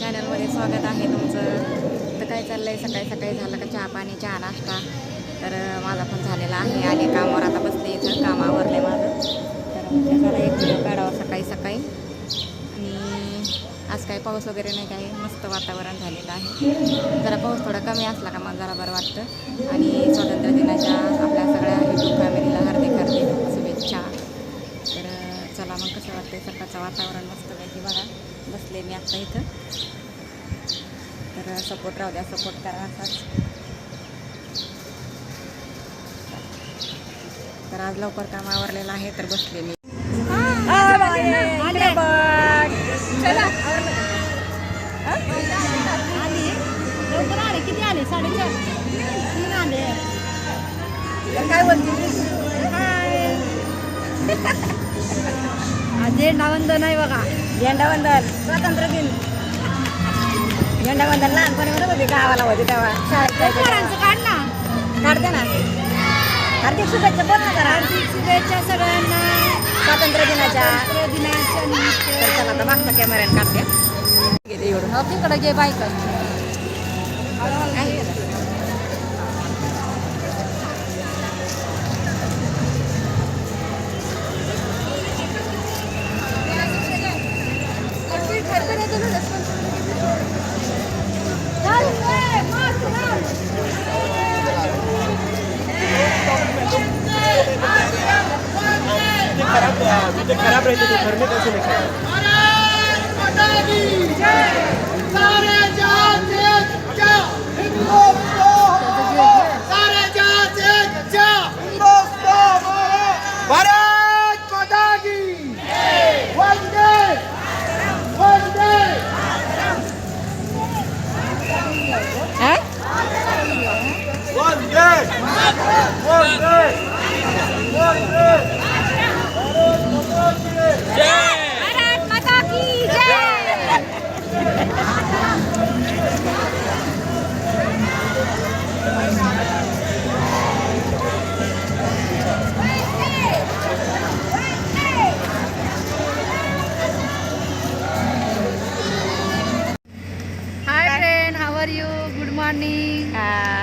माझ्या चॅनलमध्ये स्वागत आहे तुमचं. तर काय चाललं आहे सकाळी सकाळी झालं का चहा पाणी चहा नाश्ता? तर माझा पण झालेला आहे आणि कामावर आता बसले इथं. कामावरले माझं. तर त्याला एक व्हिडिओ काढावा सकाळी सकाळी. आणि आज काही पाऊस वगैरे नाही काही मस्त वातावरण झालेलं आहे. जरा पाऊस थोडा कमी असला का मला जरा बरं वाटतं. आणि स्वातंत्र्य दिनाच्या आपल्या सगळ्या युट्यूब फॅमिलीला हार्दिक हार्दिक शुभेच्छा. चला मग कसं वाटतंय सकाळचं वातावरण मस्तपैकी बघा. बसले मी आत्ता इथं. तर सपोर्ट राहू द्या सपोर्ट करा असाच. तर आज लवकर काम आवरलेलं आहे तर बसले मी. किती आले? साडेचार. तीन आले. काय बोलते? झेंडावंदन आहे बघा. झेंडावंदन. स्वातंत्र्य दिन. झेंडावंदन लहानपणी म्हणत होते गावाला होते तेव्हा. शाळेत जायचे काढ ना. काढते ना. हार्दिक शुभेच्छा बोल ना जरा. हार्दिक शुभेच्छा सगळ्यांना. स्वातंत्र्य दिनाच्या. दिनाच्या निमित्त. आता मागचा कॅमेऱ्याने काढते. तिकडे घे बाईक खराब खराब रहते तो घर में कैसे लेकर मॉर्निंग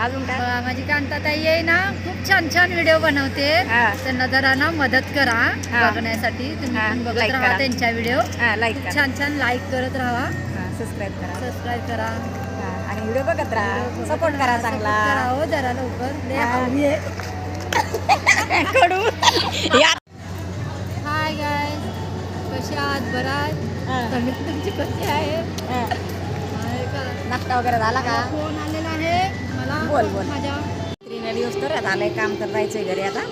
अजून काय? माझी कांताताई आहे ना खूप छान छान व्हिडिओ बनवते. हा. त्यांना जरा ना मदत करा हा. बघण्यासाठी. तुम्ही हा, पण बघत like राहा करा. त्यांच्या व्हिडिओ हा लाईक करा. छान छान लाईक करत राहा. सबस्क्राईब करा. सबस्क्राईब करा. हा, आणि व्हिडिओ बघत राहा. सपोर्ट करा Support चांगला. करा हो जरा लवकर. लय हा. हवी आहे. कडू. या. हाय गाय कशी आहात? बरं हा, तुमची कशी आहे? हा. आहे? नाश्ता वगैरे झाला का? फोन आलेला आहे. मला बोल, बोल. माझ्या त्रिने दिवस तर झालंय काम तर जायचंय घरी आता.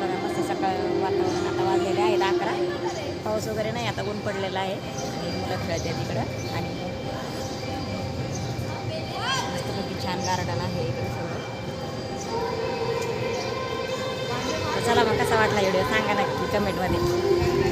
बघा मस्त सकाळ वातावरण आता वाजलेले आहेत अकरा. पाऊस वगैरे नाही आता ऊन पडलेला आहे. आणि मुलं खेळते तिकडं आणि मस्तपैकी छान गार्डन आहे इकडे सगळं. चला मग कसा वाटला व्हिडिओ? सांगा नक्की कमेंटमध्ये.